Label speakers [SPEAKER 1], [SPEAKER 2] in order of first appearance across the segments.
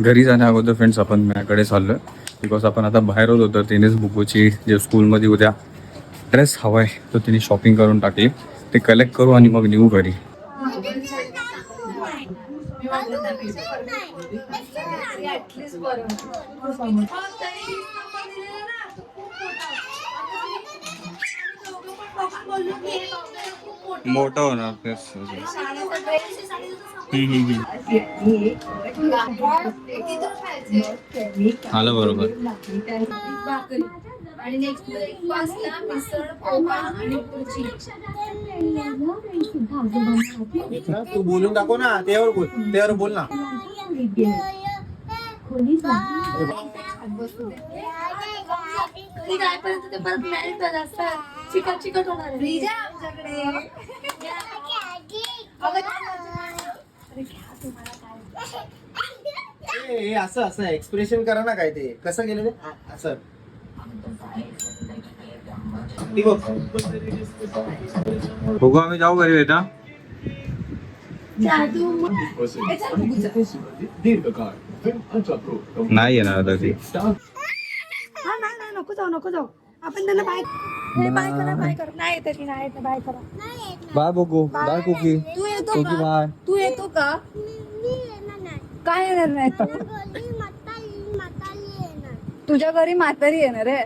[SPEAKER 1] घरी जाण्या अगोदर फ्रेंड्स आपण माझ्याकडे चाललोय. बिकॉज आपण आता बाहेर होतो तर तिनेच बुकूची जे स्कूलमध्ये उद्या ड्रेस हवाय तो तिने शॉपिंग करून टाकली. ते कलेक्ट करू आणि मग निघू घरी. मोठं होणार तेच आलं बरोबर
[SPEAKER 2] आणि नेक्स्ट ब्रेकफास्टला मिसळ पोहा आणि भुर्जी
[SPEAKER 3] तू बोलून दाखव ना त्यावर बोल त्यावर बोल ना.
[SPEAKER 2] ते परत असतात चिकट चिकट होणार आहे. फ्रीज आहे आमच्याकडे.
[SPEAKER 3] ए, ए, असं असं एक्सप्रेशन करा ना काय ते. कसं गेलं ते? आ, असं. ती बघ.
[SPEAKER 1] बघू आम्ही जाऊ घरी बेटा.
[SPEAKER 2] जादू
[SPEAKER 1] नाही येणार आता ती.
[SPEAKER 2] हा नाही नाही नको जाऊ नको जाऊ. आपण त्यांना बाय हे बाय करा बाय करा. नाही येते ती नाही येते बाय करा.
[SPEAKER 1] बाय बघू बाय कुकी
[SPEAKER 2] तू येतो
[SPEAKER 1] कुकी
[SPEAKER 2] का?
[SPEAKER 1] बाय
[SPEAKER 2] तू येतो का? काय येणार नाही तू? तुझ्या घरी म्हातारी येणार आहे.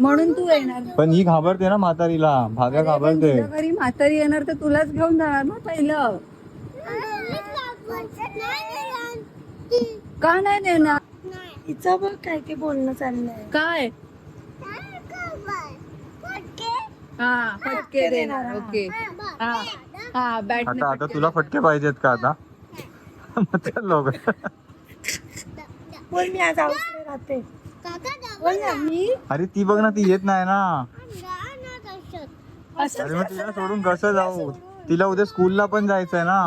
[SPEAKER 2] म्हणून तू येणार.
[SPEAKER 1] पण ही घाबरते ना म्हातारीला. भाग्या घाबरते.
[SPEAKER 2] तुझ्या घरी म्हातारी येणार तर तुलाच घेऊन जाणार ना पहिलं. का नाही देणार
[SPEAKER 4] हिचं बघ काय ते बोलणं चाललंय.
[SPEAKER 2] काय? हा फटके देणार ओके. हा हा बॅट
[SPEAKER 1] आता आता तुला फटके पाहिजेत का आता? मग त्या लोक
[SPEAKER 4] बोल मी आज राहते. बोल ना मी
[SPEAKER 1] अरे ती बघ ना ती येत नाही ना.
[SPEAKER 2] असं
[SPEAKER 1] अरे मग तिला सोडून कसं जाऊ? तिला उद्या स्कूलला पण जायचंय ना.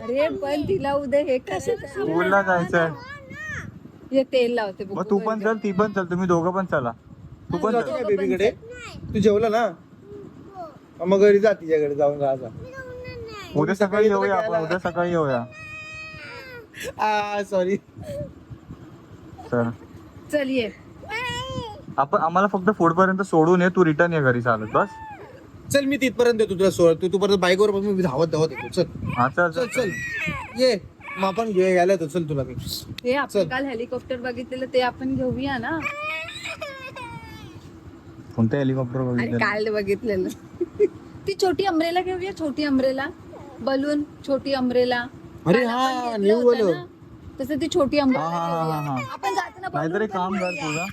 [SPEAKER 2] अरे पण तिला उद्या हे कसं
[SPEAKER 1] स्कूलला जायचंय.
[SPEAKER 2] हे तेल लावते
[SPEAKER 1] मग तू पण चल ती पण चल तुम्ही दोघं पण चला. तू पण चल.
[SPEAKER 3] बेबीकडे. तू जेवला ना? मग घरी जा तिच्याकडे जाऊन राहा.
[SPEAKER 1] उद्या सकाळी येऊया आपण उद्या सकाळी येऊया.
[SPEAKER 3] आ सॉरी
[SPEAKER 1] चल.
[SPEAKER 2] चल ये.
[SPEAKER 1] आपण आम्हाला फक्त फोड पर्यंत सोडून ये तू रिटर्न ये घरी चालत बस.
[SPEAKER 3] चल मी तिथपर्यंत येतो तुला सोड. तू तू परत बाईकवर बघ मी धावत धावत येतो. चल.
[SPEAKER 1] हा चल
[SPEAKER 3] चल.
[SPEAKER 1] चल
[SPEAKER 3] चल. ये मग आपण घे घ्यायला येतो. चल तुला मी.
[SPEAKER 2] हे आपण
[SPEAKER 3] चल.
[SPEAKER 2] काल हेलिकॉप्टर बघितलेलं ते आपण घेऊया ना.
[SPEAKER 1] कोणत्या हेलिकॉप्टर
[SPEAKER 2] अरे
[SPEAKER 1] बघितलं?
[SPEAKER 2] काल बघितलेलं. ती छोटी अमरेला घेऊया छोटी अमरेला बलून छोटी अमरेला
[SPEAKER 3] अरे
[SPEAKER 2] काल आपण
[SPEAKER 3] हा
[SPEAKER 2] घेतलं
[SPEAKER 3] न्यू
[SPEAKER 2] होतं ना. तसं ती छोटी
[SPEAKER 1] हा,
[SPEAKER 2] अमरेला
[SPEAKER 1] हा, हा,
[SPEAKER 2] घेऊया.
[SPEAKER 1] हा, हा.
[SPEAKER 2] आपण जाताना
[SPEAKER 1] नाहीतर एक
[SPEAKER 2] balloon
[SPEAKER 1] काम कर. तुझा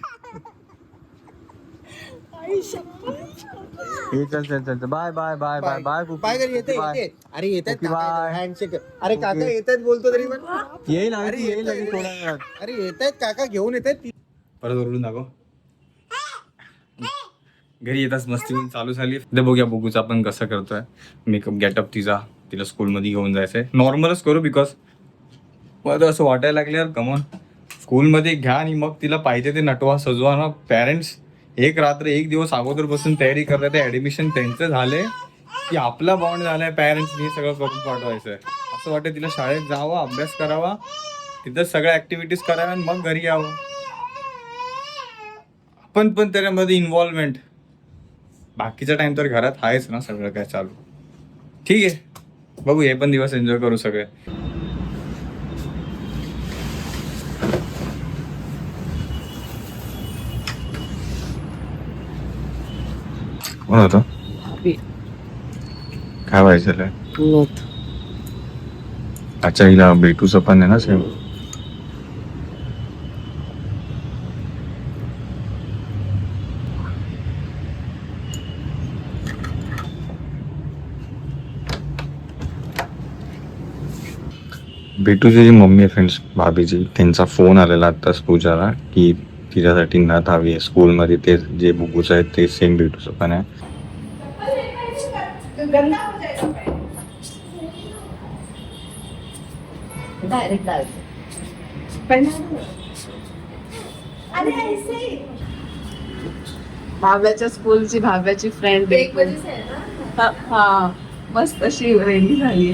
[SPEAKER 1] हे चल चल चल bye bye bye bye bye
[SPEAKER 3] bye. घरी येते
[SPEAKER 1] बाय
[SPEAKER 3] येते अरे येतात
[SPEAKER 1] बाय.
[SPEAKER 3] हँडशेक अरे काका. येतात बोलतो तरी पण.
[SPEAKER 1] येईल
[SPEAKER 3] अरे,
[SPEAKER 1] ती येईल
[SPEAKER 3] येतोय.
[SPEAKER 1] लगेच थोड्या वेळात.
[SPEAKER 3] अरे येतात काका घेऊन येतात.
[SPEAKER 1] परत ओरडून दाखव. घरी येताच मस्ती पण चालू झाली. ते बघूया बघूचा आपण कसं करतोय. मेकअप गेटअप तिचा तिला स्कूलमध्ये घेऊन जायचंय. नॉर्मलच करू बिकॉज मला तर असं वाटायला लागलं कमॉन स्कूलमध्ये घ्या आणि मग तिला पाहिजे ते नटवा सजवा ना. पॅरेंट्स एक रात्र एक दिवस अगोदर बसून तयारी करतात. ते ऍडमिशन त्यांचं झालंय. की आपला बॉन्ड झालाय पॅरेंट्सनी सगळं करून आहे असं वाटतं तिला शाळेत जावा अभ्यास करावा. तिथं सगळ्या ऍक्टिव्हिटीज कराव्या आणि मग घरी यावं. आपण पण त्याच्यामध्ये इन्व्हॉल्वमेंट बाकीचा टाइम तर घरात आहेच ना सगळं काय चालू. ठीक आहे. बघू हे पण दिवस एन्जॉय करू सगळे. कोण होतं? काय व्हायचं अच्छा हिला भेटूचं पण आहे ना सेम बेटूची जी मम्मी आहे फ्रेंड्स भाभीची त्यांचा फोन आलेला आत्ताच पूजाला की तिच्यासाठी नथ हवी आहे. स्कूलमध्ये ते जे बुकूच आहेत ते सेम बेटूचं पण आहे
[SPEAKER 5] भाव्याच्या स्कूलची भाव्याची फ्रेंड
[SPEAKER 2] एक बजेच आहे ना?
[SPEAKER 5] हा मस्त अशी रेडी झाली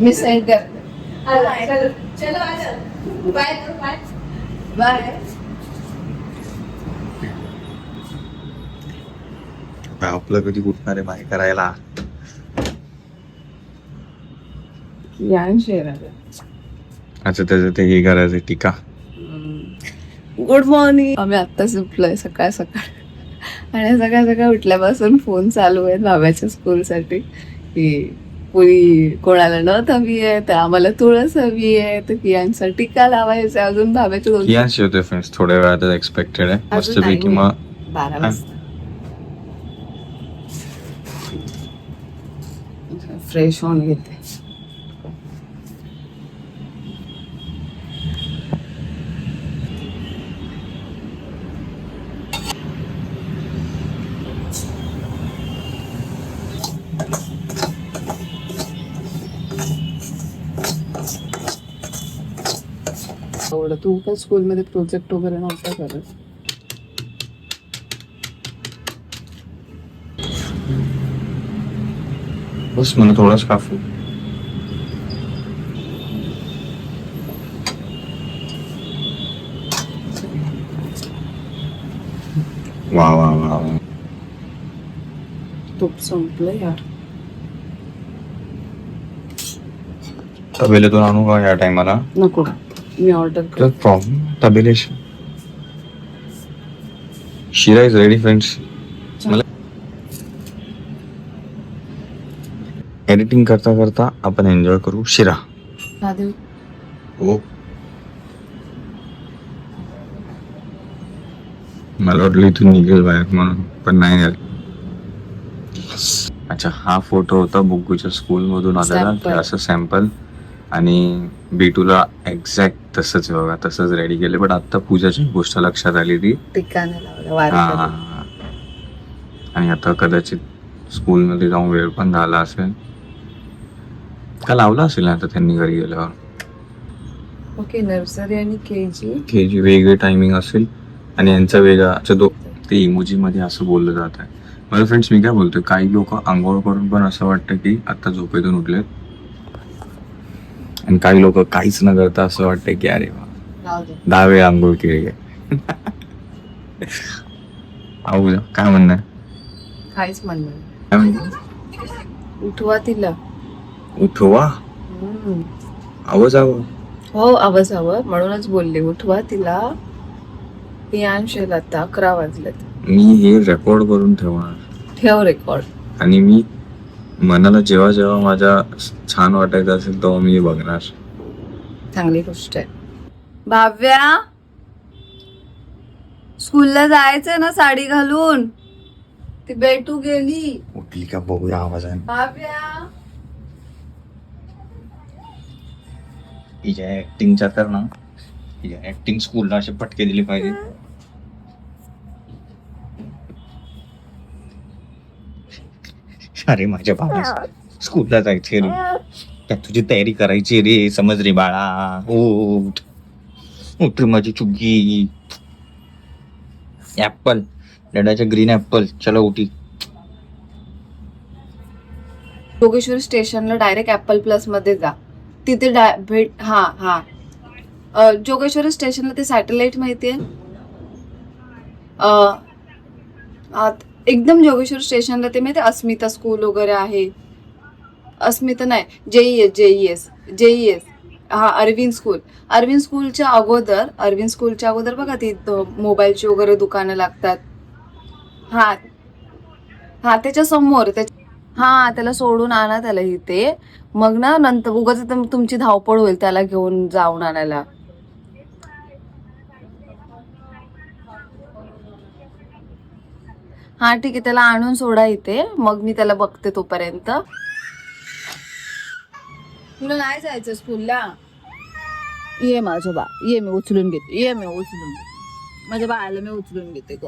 [SPEAKER 5] मी सेंड करते चलो बाय बाय बाय
[SPEAKER 1] आपलं कधी उठणार आहे बाय करायला? अच्छा त्याचं ते हे करायचं टीका.
[SPEAKER 5] गुड मॉर्निंग आम्ही आत्ताच उठलोय सकाळ सकाळ. आणि सकाळ सकाळ उठल्यापासून फोन चालू आहेत भाव्याच्या स्कूलसाठी की पुरी कोणाला नथ हवी आहे तर आम्हाला तुळस हवी आहे तर कियांचा टीका लावायचा आहे. अजून भाव्याचे दोन
[SPEAKER 1] कियान शिवतोय फ्रेंड्स थोड्या वेळात एक्सपेक्टेड आहे.
[SPEAKER 5] अजून time
[SPEAKER 1] मग
[SPEAKER 5] बारा वाजता. फ्रेश होऊन घेते. तू पण स्कूलमध्ये प्रोजेक्ट वगैरे नव्हता करत.
[SPEAKER 1] बस मला थोडाच काफी वा वा वा
[SPEAKER 5] तूप संपलं यार.
[SPEAKER 1] तबेल्यातून आणू का या टायमाला
[SPEAKER 5] नको. मी order
[SPEAKER 1] problem sheera is ready friends मला एडिटिंग करता करता आपण एन्जॉय करू शिरा.
[SPEAKER 5] राधे.
[SPEAKER 1] हो. मला वाटलं इथून निघेल बाहेर म्हणून पण नाही झालं. अच्छा हा फोटो होता बुग्गूच्या स्कूल मधून आलेला असं सॅम्पल आणि बीटूला एक्झॅक्ट तसंच बघा तसंच रेडी केले पण आता पूजाची गोष्ट लक्षात आली ती. हा. आणि आता कदाचित स्कूलमध्ये जाऊन वेळ पण झाला असेल. का लावला असेल आता त्यांनी घरी गेल्यावर?
[SPEAKER 5] ओके नर्सरी आणि के जी
[SPEAKER 1] के जी वेगळे टायमिंग असेल. आणि यांचा वेगळा दो ते इमोजी मध्ये असं बोललं जात आहे मला फ्रेंड्स मी काय बोलतोय? काही लोक आंघोळ करून पण असं वाटतं की आता झोपेतून उठलेत. आणि काही लोक काहीच न करता असं वाटतं की अरे वा.
[SPEAKER 5] राहू दे.
[SPEAKER 1] दहा वेळा आंघोळ केली. अहो काय म्हणणं आहे?
[SPEAKER 5] काहीच
[SPEAKER 1] म्हणते
[SPEAKER 5] उठवा तिला.
[SPEAKER 1] उठवा. आवाज आव.
[SPEAKER 5] हो आवाज हवं म्हणूनच बोलले उठवा तिला. पियांशेल आता अकरा वाजलेत.
[SPEAKER 1] मी हे रेकॉर्ड करून ठेवणार.
[SPEAKER 5] ठेव रेकॉर्ड
[SPEAKER 1] आणि मी मनाला जेव्हा जेव्हा माझ्या छान वाटायचं असेल तेव्हा मी बघणार.
[SPEAKER 5] चांगली गोष्ट आहे. भाव्या स्कूलला जायचंय ना साडी घालून? ती बेटू गेली.
[SPEAKER 1] उठली का बघूया आवाज आहे
[SPEAKER 5] भाव्या
[SPEAKER 1] हिच्या ऍक्टिंगच्या तर ना हिच्या ऍक्टिंग स्कूलला असे फटके दिले पाहिजे. अरे माझ्या बाबा स्कूलला जायचे रे. त्यात तुझी तयारी करायची रे समज रे बाळा. उठ. उठ माझी चुग्गी. ऍपल लडाच्या ग्रीन ऍपल चला उठी.
[SPEAKER 5] जोगेश्वर स्टेशनला डायरेक्ट ऍपल प्लसमध्ये जा. तिथे डाय भेट हा हा. जोगेश्वर स्टेशनला ते सॅटेलाइट माहितीये? आहे आत- एकदम जोगेश्वर स्टेशनला ते माहिती अस्मिता स्कूल वगैरे आहे. अस्मिता नाही J S J S J S हा अरविंद स्कूल अरविंद स्कूलच्या अगोदर अरविंद स्कूलच्या अगोदर बघा ती मोबाईलची वगैरे दुकानं लागतात. हा. हा त्याच्यासमोर त्या हा त्याला सोडून आणा त्याला इथे. मग ना नंतर उगाच तुमची धावपळ होईल त्याला घेऊन जाऊन आणायला. हा ठीक आहे त्याला आणून सोडा इथे. मग मी त्याला बघते तोपर्यंत. तुला नाही जायचं स्कूलला? ये माझं बा ये मी उचलून घेते ये मी उचलून घेते. माझ्या बाळाला मी उचलून घेते ग.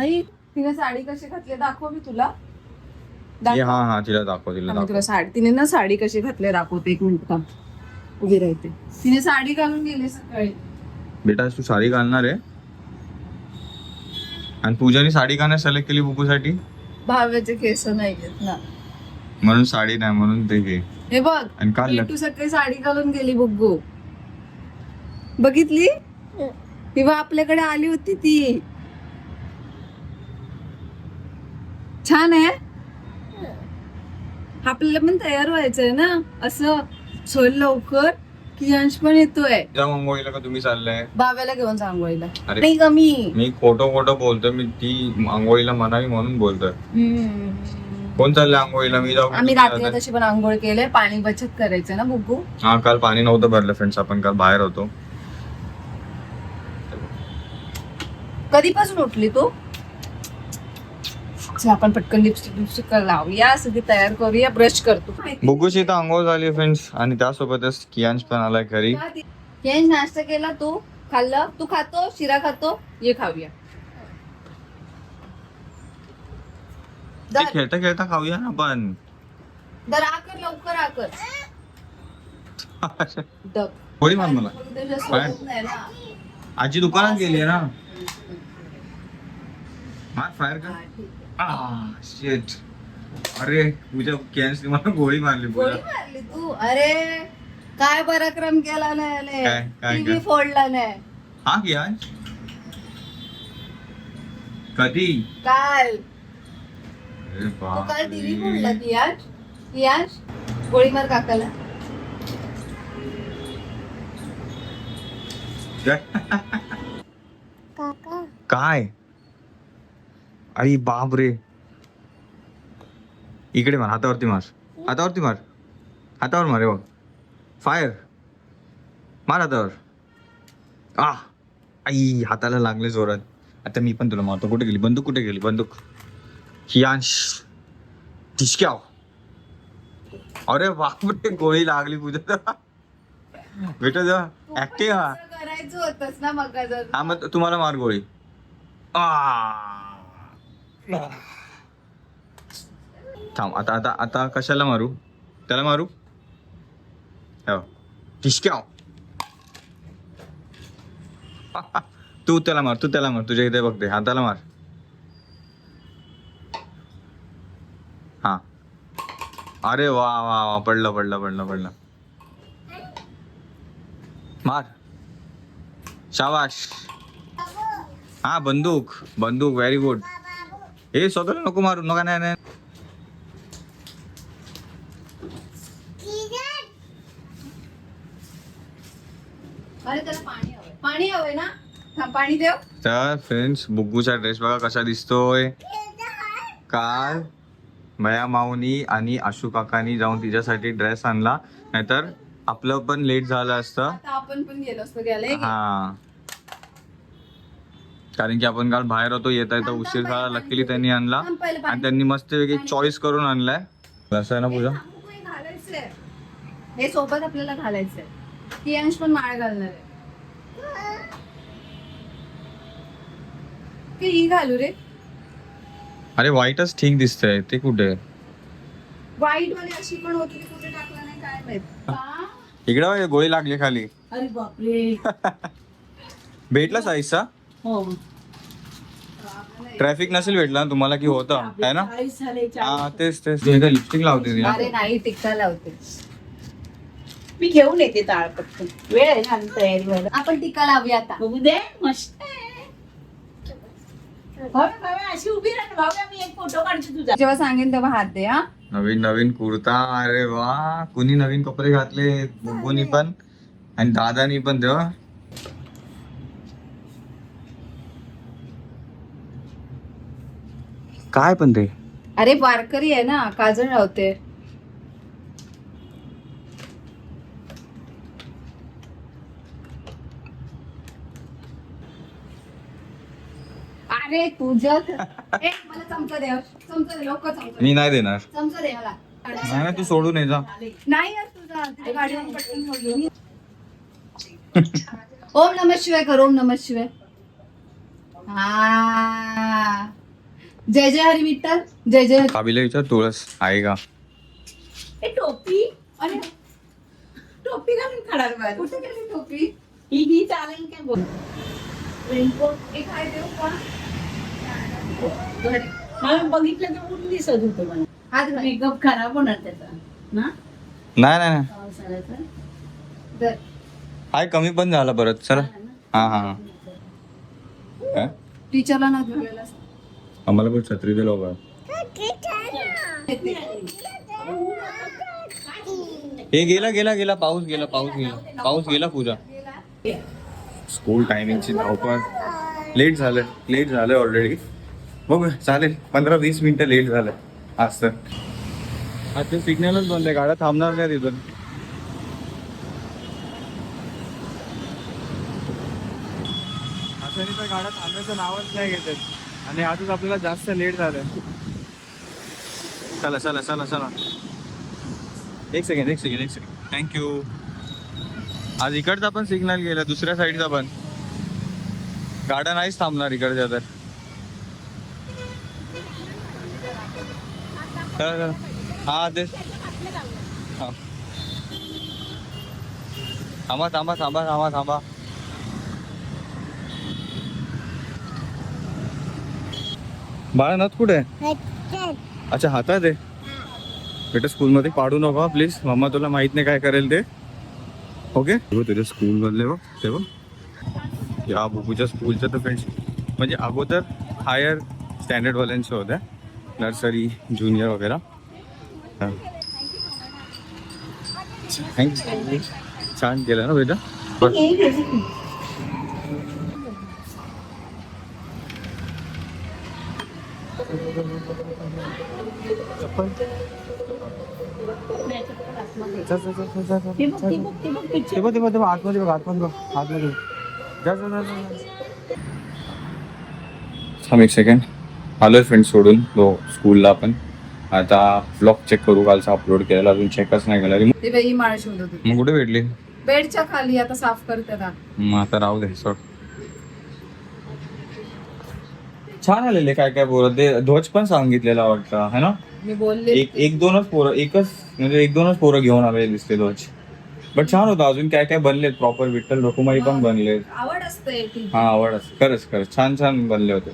[SPEAKER 5] आई तिने साडी कशी घातली दाखव मी तुला. दाखव.
[SPEAKER 1] हा हा तिला दाखव तिला
[SPEAKER 5] आम्ही
[SPEAKER 1] दाखव.
[SPEAKER 5] तुला साडी तिने ना साडी कशी घातली दाखवते एक मिनिट थांब. उभी राहते. तिने साडी घालून गेली सकाळी.
[SPEAKER 1] बेटा तू साडी घालणार आहे? आणि पूजाने साडी का नाही सिलेक्ट केली बुकूसाठी
[SPEAKER 5] भाव्याचे केस नाही घेत ना.
[SPEAKER 1] म्हणून साडी नाही म्हणून ते घे.
[SPEAKER 5] हे बघ
[SPEAKER 1] आणि काल लग-
[SPEAKER 5] तू सकाळी साडी घालून गेली बुग्गू बघितली? तेव्हा आपल्याकडे आली होती ती. छान आहे? आपल्याला पण तयार व्हायचंय ना असं सोय लवकर. की अंश पण येतोय.
[SPEAKER 1] मुंबईला का तुम्ही चाललंय?
[SPEAKER 5] बाब्याला घेऊन
[SPEAKER 1] अरे.
[SPEAKER 5] नाही कमी
[SPEAKER 1] मी खोटं खोटं बोलतोय मी ती आंघोळीला म्हणावी म्हणून बोलतोय. कोण चाललंय आंघोळीला? मी जाऊ
[SPEAKER 5] आम्ही रात्री तशी पण आंघोळ केले पाणी बचत करायचं ना बुग्गू?
[SPEAKER 1] हा काल पाणी नव्हतं भरलं फ्रेंड्स आपण काल बाहेर होतो.
[SPEAKER 5] कधीपासून उठली तू? चल, आपण पटकन लिपस्टिक लिपस्टिक लावूया सगळी तयार करूया ब्रश करतो.
[SPEAKER 1] बुगूची तर आंघोळ झाली फ्रेंड्स आणि त्यासोबतच कियांश पण आलाय घरी.
[SPEAKER 5] यश नाश्ता केला तू? खाल्लं? तू खातो? शिरा खातो? ये खाऊया.
[SPEAKER 1] खेळता खेळता खाऊया ना आपण
[SPEAKER 5] दर आकर लवकर आकर.
[SPEAKER 1] मार मला. आजी दुकानात गेली ना. मार फायर कर.
[SPEAKER 5] आहे.
[SPEAKER 1] आ शिट अरे पूजा कॅन्स मला गोळी मारली
[SPEAKER 5] गोळी
[SPEAKER 1] पूजा
[SPEAKER 5] मारली तू? अरे काय पराक्रम केला नाही
[SPEAKER 1] काय- काय-
[SPEAKER 5] टीव्ही
[SPEAKER 1] काय?
[SPEAKER 5] फोडला नाही.
[SPEAKER 1] हा कियांश कधी?
[SPEAKER 5] काल.
[SPEAKER 1] अरे
[SPEAKER 5] तू काल टीव्ही. फोडला कियाश कियाश गोळी मार काकाला.
[SPEAKER 4] काका.
[SPEAKER 1] काय? आई बाप रे इकडे मार हातावरती मार. हातावरती मार. हातावर मार बघ. फायर मार हातावर. आ. आई हाताला लागले जोरात. आता मी पण तुला मारतो. कुठे गेली? बंदूक कुठे गेली? बंदूक. हियांश. ठिशक्याव अरे बापरे गोळी लागली पूजा बेटा जा ऍक्टिंग हा.
[SPEAKER 5] असं करायचं होतंच ना मग
[SPEAKER 1] हा मग तुम्हाला मार गोळी. आ. थांब आता आता आता कशाला मारू? त्याला मारू? हो. ठिसक्या तू त्याला मार तू त्याला मार तुझ्या इथे बघते हाताला मार. हा. अरे वा वा वा पडलं पडलं पडलं पडलं. मार. शाबाश. हा बंदूक बंदूक व्हेरी गुड हे स्वतःला नको मारू नका नाही नाही
[SPEAKER 5] अरे त्याला पाणी हवंय. पाणी हवंय ना? थांब, पाणी देव.
[SPEAKER 1] तर फ्रेंड्स बुग्गूचा ड्रेस बघा कसा दिसतोय. काल मया माऊनी आणि आशू काकानी जाऊन तिच्यासाठी ड्रेस आणला. नाहीतर आपलं पण लेट झालं असतं.
[SPEAKER 5] आता आपण पण गेलो असतो गेले
[SPEAKER 1] हा. कारण की आपण काल बाहेर होतो येता येता उशीर झाला लकीली त्यांनी आणला. आणि त्यांनी मस्त वेगळी चॉईस करून आणलाय. असं आहे ना पूजा?
[SPEAKER 5] हे सोबत आपल्याला घालायचंय. ती अंश पण माळ घालणार आहे. ही घालू रे.
[SPEAKER 1] अरे व्हाईटच ठीक दिसतंय. ते कुठे
[SPEAKER 5] वाली अशी पण होती कुठे टाकला नाही काय माहीत?
[SPEAKER 1] इकडे गोळी लागली खाली.
[SPEAKER 5] अरे बापरे.
[SPEAKER 1] भेटला साईजचा
[SPEAKER 5] हो.
[SPEAKER 1] ट्रॅफिक नसेल भेटला ना तुम्हाला की होतं आहे ना? हा तेच तेच. लिपस्टिक लावते
[SPEAKER 5] अरे नाही टिक्का लावते.
[SPEAKER 2] मी घेऊन येते ताळ पटकन. वेळ आहे ना अजून तयारी व्हायला.
[SPEAKER 5] आपण टिक्का लावूया आता.
[SPEAKER 2] बघू दे मस्त आहे. भाव्या, भाव्या, अशी उभी राहा ना. भाव्या, मी एक फोटो काढते तुझा.
[SPEAKER 5] जेव्हा सांगेन तेव्हा हात दे हा.
[SPEAKER 1] नवीन नवीन कुर्ता अरे वा. कुणी नवीन कपडे घातले? बुब्बूनी पण. आणि दादानी पण तेव्हा काय पण ते?
[SPEAKER 5] अरे वारकरी आहे ना काजळ लावते अरे तुझ्या ए, मला चमचा दे चमचा दे लोक चमचा
[SPEAKER 1] मी नाही देणार.
[SPEAKER 5] चमचा दे मला.
[SPEAKER 1] नाही ना तू सोडून ये जा.
[SPEAKER 5] नाही यार तुझा पटकन. ओम नमः शिवाय कर ओम नमः शिवाय. हा. जय जय हरी विठ्ठल जय जय
[SPEAKER 1] भाभीला विचार तुळस आहे का
[SPEAKER 2] ए, टोपी?
[SPEAKER 5] अरे
[SPEAKER 2] टोपी घालून खडार बाहेर.
[SPEAKER 5] कुठे गेली टोपी?
[SPEAKER 2] ही ही चालेल काय बोल.
[SPEAKER 5] रेनकोट. एक आहे देऊ का?
[SPEAKER 2] मला बघितलं की ऊन दिसत होतं मला.
[SPEAKER 5] हात घाल.
[SPEAKER 2] मेकअप खराब होणार त्याचा. ना?
[SPEAKER 1] नाही नाही नाही.
[SPEAKER 2] पावसाळ्याचा
[SPEAKER 5] धर.
[SPEAKER 1] हाय कमी पण झाला परत चला. हा हा हा?
[SPEAKER 5] टीचरला न.
[SPEAKER 1] आम्हाला पण छत्री दिला बघा हे गेला गेला गेला पाऊस गेला पाऊस गेला. पाऊस गेला पूजा. स्कूल टायमिंगची धावपळ. लेट झालं लेट झालं ऑलरेडी बघ चालेल. पंधरा वीस मिनिटं लेट झालं. आज तर. आज ते सिग्नलच बंद आहे. गाड्या थांबणार नाही तिथून गाड्या थांबण्याचं नावच नाही घेत. आहेत. आणि आजच आपल्याला जास्त लेट झालं चला चला चला चला. एक सेकंड एक सेकंड एक सेकंड थँक्यू आज इकडचा पण सिग्नल गेला दुसऱ्या साईडचा पण. गाड्या नाहीच थांबणार इकडच्या तर. हा तेच थांबा थांबा थांबा थांबा थांबा. बाळा नथ कुठे अच्छा हातात आहे? बेटा स्कूलमध्ये पाडू नका प्लीज मम्मा तुला माहीत नाही काय करेल ते. ओके? तुझ्या स्कूल मधले बघ ते बघ. या बुकूच्या स्कूलच्या तर फ्रेंड्स म्हणजे अगोदर हायर स्टँडर्डवाल्यांच्या होत्या नर्सरी ज्युनियर वगैरे. हा. थँक्यू छान केलं ना बेटा? जा, जा, जा, जा, जा, जा.
[SPEAKER 2] ती बघ ती बघ ती बघ picture.
[SPEAKER 1] ते बघ ते बघ ते बघ आतमध्ये बघ आतमध्ये बघ आतमध्ये बघ. जा जा जा जा, जा. थांब एक सेकंड आलोय फ्रेंड सोडून तो स्कूलला आपण आता ब्लॉग चेक करू कालचा अपलोड केलेला अजून चेकच नाही केला. रे
[SPEAKER 5] ती बाई ही माळ शोधत होती.
[SPEAKER 1] मग कुठे भेटली?
[SPEAKER 5] बेडच्या खाली आता साफ करते का
[SPEAKER 1] मग आता राहू दे सोड. छान आलेले काय काय पोरं. ते ध्वज पण सांगितलेला वाटतं है ना?
[SPEAKER 5] मी बोलले.
[SPEAKER 1] एक एक दोनच पोरं एकच म्हणजे एक दोनच पोरं घेऊन आलेले दिसते ध्वज. बट छान होतं अजून काय काय बनलेत प्रॉपर विठ्ठल रखुमाई पण बनलेत.
[SPEAKER 5] आवड असते ती.
[SPEAKER 1] हा आवड असते. खरंच खरंच. छान छान बनले होते.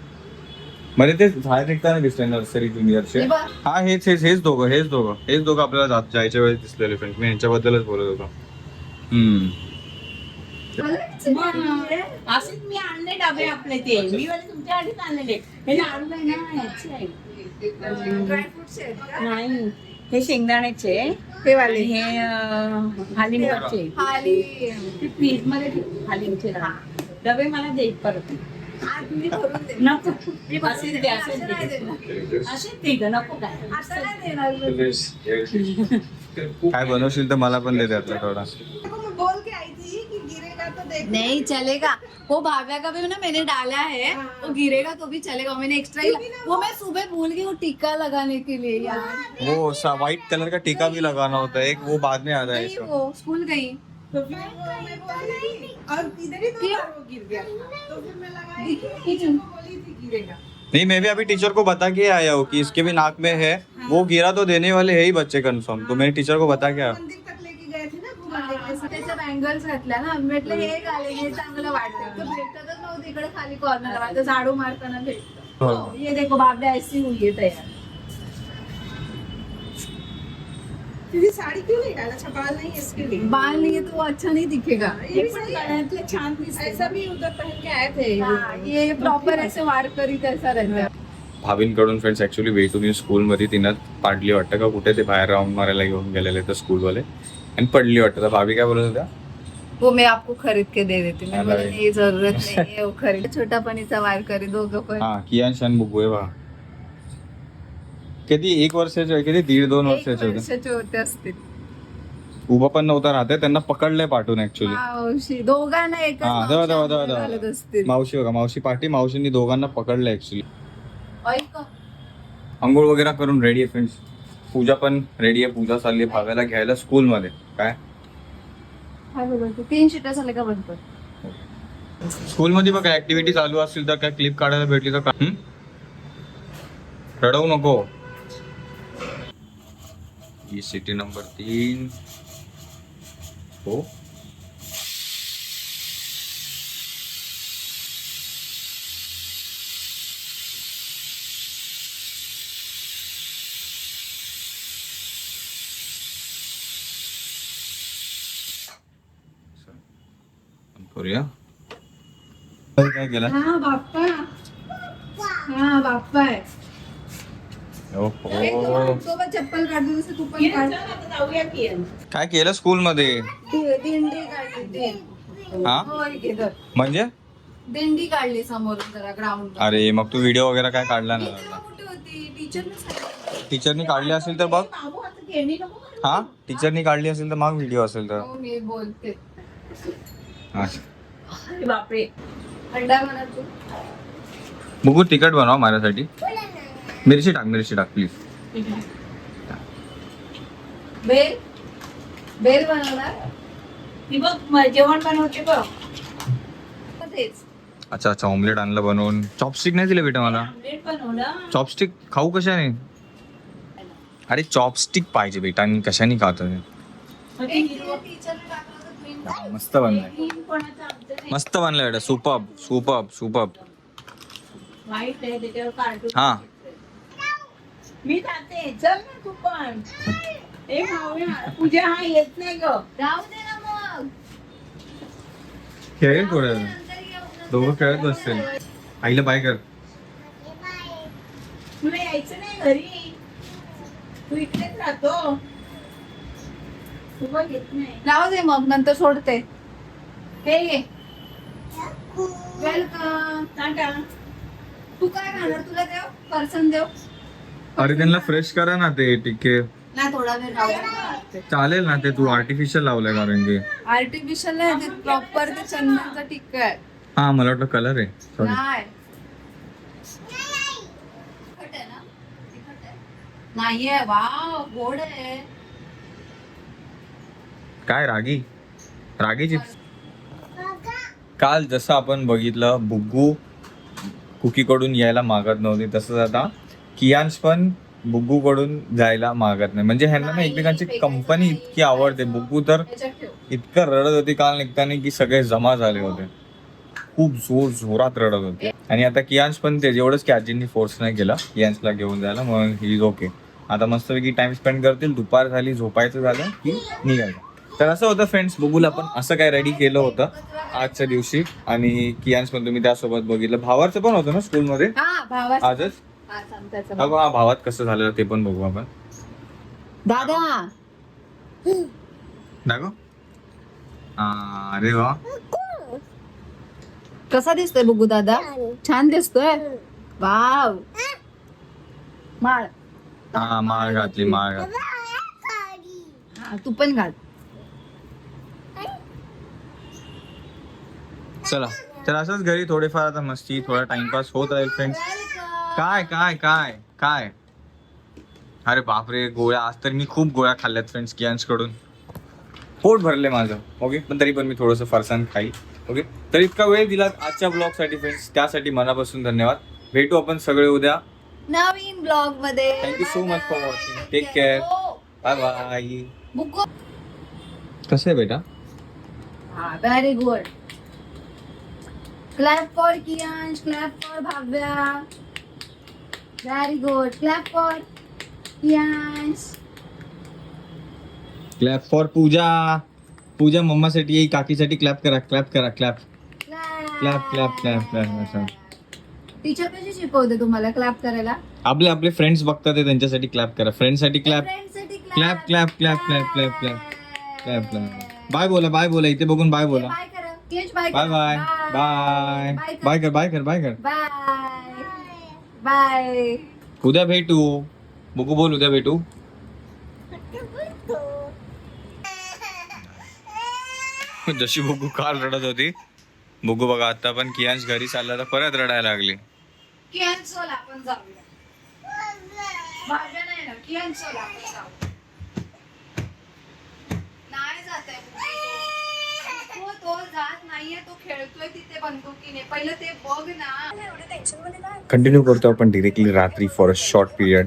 [SPEAKER 1] मध्ये ते बाहेर निघताना दिसले नर्सरी ज्युनियरचे
[SPEAKER 5] हे बघ,
[SPEAKER 1] हा हेच हेच हेच दोघं हेच दोघं. हेच दोघं आपल्याला जात- जायच्या वेळेस दिसलेले फ्रेंड मी यांच्याबद्दलच बोलत होतो. हम्म.
[SPEAKER 2] असेच मी आणले डबे आपले ते. मी वाले तुमच्या आधीच आणलेले. हे लाडू नाही ना आहे.
[SPEAKER 5] का?
[SPEAKER 2] हे शेंगदाण्याचे हे वाले. हे हालिमचे
[SPEAKER 5] खाली
[SPEAKER 2] ते फ्रीजमध्ये ठेव, हालिमचे लाडू. डबे मला दे परत. नको. असेच दे
[SPEAKER 5] असं
[SPEAKER 2] असेच दे. असेच दे ग नको काय.
[SPEAKER 5] असं नाही देणार मी.
[SPEAKER 1] काय बनवशील तर मला पण दे त्यातला थोडा.
[SPEAKER 5] नहीं चलेगा। वो भाव्या का भी ना मैंने डाला है वो गिरेगा तो भी चलेगा। मैंने एक्स्ट्रा ही वो मैं सुबह भूल गई वो टिक्का लगाने के लिए यार।
[SPEAKER 1] वो सा व्हाइट कलर का टीका भी लगाना होता है एक वो बाद में आता है
[SPEAKER 5] गई वो स्कूल गई।
[SPEAKER 1] नहीं मैं भी अभी टीचर को बता के आया हूँ कि इसके भी नाक में है। वो गिरा तो देने वाले है ही बच्चे कंफर्म तो मैंने टीचर को बता के आया।
[SPEAKER 5] त्याच्या बँगल्स घातल्या ना. म्हटलं हे घाले हे चांगलं वाटतं तर भेटतच नव्हतं इकडे खाली कॉर्नर झाडू मारताना भेटतं.
[SPEAKER 1] हो.
[SPEAKER 5] हो, ये देखो बाबड्या ऐसी हुई है तयार.
[SPEAKER 6] तुझी साड़ी क्यों नहीं डाला छपाल नहीं है इसके लिए
[SPEAKER 5] बाल नहीं है तो वो अच्छा नहीं दिखेगा
[SPEAKER 6] ये भी गळ्यातले छान दिसते ऐसा भी उधर पहन के आए थे
[SPEAKER 5] हाँ, ये प्रॉपर ऐसे वारकरी रहता है
[SPEAKER 1] भाभींकडून फ्रेंड्स ऍक्च्युली भेटून येऊन स्कूलमध्ये तिनं पाडली वाटतं का? कुठे ते बाहेर राऊंड मारायला घेऊन गेलेले तर स्कूलवाले आणि पडली वाटतं. तर भाभी काय बोलत होत्या?
[SPEAKER 5] वो मैं आपको खरीद के दे देती मैं. बोली, ये जरूरत नहीं है वो खरीद। छोटा पणीचा वारकरी दोघं पण
[SPEAKER 1] हा कियान शान बुगू आहे किती एक वर्षाचे आहे, किती दीड दोन
[SPEAKER 5] एक
[SPEAKER 1] वर्षाचे होते
[SPEAKER 5] वर्षाचे होते असतील
[SPEAKER 1] उभा पण नव्हता राहते त्यांना पकडलंय पाठवून ऍक्च्युली
[SPEAKER 5] मावशी दोघांना एकच
[SPEAKER 1] हा.
[SPEAKER 5] घालत असतील.
[SPEAKER 1] मावशी बघा मावशी पाठी मावशींनी दोघांना पकडलं ऍक्च्युली
[SPEAKER 5] ऐक.
[SPEAKER 1] आंघोळ वगैरे करून रेडी आहे फ्रेंड्स पूजा पण रेडी आहे पूजा चालली आहे भाव्याला घ्यायला स्कूलमध्ये काय?
[SPEAKER 5] काय बोलतो तीन शिटा झाले का म्हणतो
[SPEAKER 1] स्कूलमध्ये बघा ऍक्टिव्हिटी चालू असतील तर काय क्लिप काढायला भेटली तर काय रडवू नको. ही सिटी नंबर तीन. हो? करूया. काय केलं?
[SPEAKER 5] हा बाप्पा. हा बाप्पा आहे.
[SPEAKER 1] ओहो.
[SPEAKER 5] तो पण चप्पल काढतो तसं तू पण काढ.
[SPEAKER 6] जाऊया की
[SPEAKER 1] काय केलं स्कूल मध्ये
[SPEAKER 5] दि- दिंडी काढली. दिंडी.
[SPEAKER 1] हा?
[SPEAKER 5] होय की धर.
[SPEAKER 1] म्हणजे?
[SPEAKER 5] दिंडी काढली समोरून जरा ग्राउंड
[SPEAKER 1] अरे मग तू व्हिडिओ वगैरे काय काढला
[SPEAKER 5] कुठे होती. टीचरने सांगितलं.
[SPEAKER 1] टीचरनी काढली असेल तर बघ. हा? टीचरनी काढली असेल तर मग व्हिडिओ असेल तर.
[SPEAKER 5] हो, मी बोलते.
[SPEAKER 1] हा.
[SPEAKER 6] बापरे.
[SPEAKER 5] अंडा म्हणा तू.
[SPEAKER 1] बघू तिकट बनवा माझ्यासाठी. मिरची टाक मिरची टाक प्लीज
[SPEAKER 5] बेल? बेल बनवणार?
[SPEAKER 6] ती बघ म- जेवण बनवते बघ.
[SPEAKER 5] तेच.
[SPEAKER 1] अच्छा अच्छा ऑमलेट आणलं बनवून. चॉपस्टिक नाही दिलं बेटा मला.
[SPEAKER 6] ऑमलेट बनवलं.
[SPEAKER 1] चॉपस्टिक खाऊ कशाने? अरे चॉपस्टिक पाहिजे बेटा आणि कशाने खात
[SPEAKER 6] मग ते हिरवं
[SPEAKER 1] मस्त बनलंय. मस्त बनलं बेटा सुपब सुपब सुपब हा.
[SPEAKER 6] मी जाते चल ना तू पण. ए पूजा हा येत नाही ग.
[SPEAKER 5] राहू दे ना मग.
[SPEAKER 1] खेळ थोड्या दोघं खेळत बसतील. आईला बाय कर.
[SPEAKER 6] तुला यायचं नाही घरी. तू इकडेच राहतो.
[SPEAKER 5] राहू दे मग नंतर सोडते. हे ये वेलकम
[SPEAKER 6] टाटा.
[SPEAKER 5] तू काय खाणार तुला देव पर्सन देव.
[SPEAKER 1] अरे त्यांना फ्रेश करा ना ते टिके
[SPEAKER 5] नाही थोडा वेळ राहू
[SPEAKER 1] चालेल ना ते तू आर्टिफिशियल लावलंय कारण की.
[SPEAKER 5] आर्टिफिशियल नाही ते प्रॉपर ते चंदनचा टिक्का आहे.
[SPEAKER 1] हा मला वाटलं कलर आहे. सॉरी
[SPEAKER 5] ना? नाहीये वाव गोड आहे.
[SPEAKER 1] काय रागी? रागी. चिप्स काल जसं आपण बघितलं बुग्गू कुकी कडून यायला मागत नव्हती तसंच आता कियांश पण बुग्गू कडून जायला मागत नाही. म्हणजे ह्यांना ना एकमेकांची कंपनी. इतकी आवडते. बुग्गू तर इतकं रडत होती काल निघताना की सगळे जमा झाले होते. खूप जोर जोरात रडत होते. आणि आता कियांश पण ते जेवढंच की आजींनी फोर्स नाही केला कियांशला घेऊन जायला मग ही ओके आता मस्तपैकी टाइम स्पेंड करतील. दुपार झाली झोपायचं झालं की निघायचं. तर असं होतं फ्रेंड्स बघूला आपण असं काय रेडी केलं होतं आजच्या दिवशी. आणि कियांश पण तुम्ही त्यासोबत बघितलं. भावाचं पण होतं ना स्कूलमध्ये आजच?
[SPEAKER 5] हा,
[SPEAKER 1] भावात कसं झालेलं ते पण बघू आपण.
[SPEAKER 5] दादा!
[SPEAKER 1] हा, अरे वा.
[SPEAKER 5] कसा दिसतोय बघू दादा? छान दिसतोय? वाव. माळ.
[SPEAKER 1] हा माळ घातली माळ घातली.
[SPEAKER 5] हा, तू पण घाल.
[SPEAKER 1] चला. तर असंच घरी थोडेफार आता मस्ती थोडा टाइमपास होत राहील फ्रेंड्स काय काय काय काय? अरे बापरे गोळ्या. आज तर मी खूप गोळ्या खाल्ल्यात फ्रेंड्स कियांशकडून पोट भरले माझं ओके पण तरी पण मी थोडंसं फरसाण खाई ओके तर इतका वेळ दिला आजच्या ब्लॉगसाठी फ्रेंड्स त्यासाठी मनापासून धन्यवाद. भेटू आपण सगळे उद्या.
[SPEAKER 5] नवीन ब्लॉगमध्ये.
[SPEAKER 1] Thank you so much for watching take care bye bye कसं आहे बेटा?
[SPEAKER 5] हा very good clap for Kiansh clap for Bhavya very good clap for Kiansh
[SPEAKER 1] clap for Pooja Pooja मम्मासाठी येई काकीसाठी क्लॅप करा क्लॅप करा clap clap clap clap clap
[SPEAKER 5] teacher कशी शिकवते तुम्हाला क्लॅप करायला?
[SPEAKER 1] आपले आपले फ्रेंड्स बघतात ते त्यांच्यासाठी क्लॅप करा. फ्रेंडसाठी clap
[SPEAKER 5] फ्रेंडसाठी
[SPEAKER 1] clap clap clap clap clap clap clap clap bye बोला बाय बोला. इथे बघून बाय बोला.
[SPEAKER 5] बाय बाय
[SPEAKER 1] बाय बाय कर बाय कर बाय कर
[SPEAKER 5] बाय बाय
[SPEAKER 1] उद्या भेटू बघू बोल उद्या भेटू. जशी बघू काल रडत होती बघू बघा आता पण कियांश घरी चालला तर परत रडायला लागली.
[SPEAKER 5] कियांशोल आपण जाऊया. भाव्या नाही ना कियांशोल आपण जाऊ नाही जात आहे तो तो जात नाहीये तो खेळतोय तिथे बंदुकीने. पहिलं ते बघ ना.
[SPEAKER 1] कंटिन्यू करतो आपण डिरेक्टली रात्री for a short period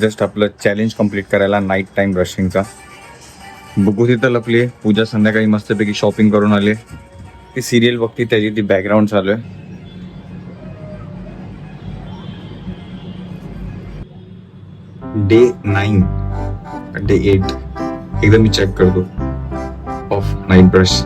[SPEAKER 1] just आपलं चॅलेंज कंप्लीट करायला नाईट टाइम रशिंगचा बुकू तिथं लपली. पूजा संध्याकाळी मस्तपैकी शॉपिंग करून आले. ती सिरियल बघती त्याची ती बॅकग्राऊंड चालू आहे. डे नाईन डे एट एकदा मी चेक करतो. Off night brush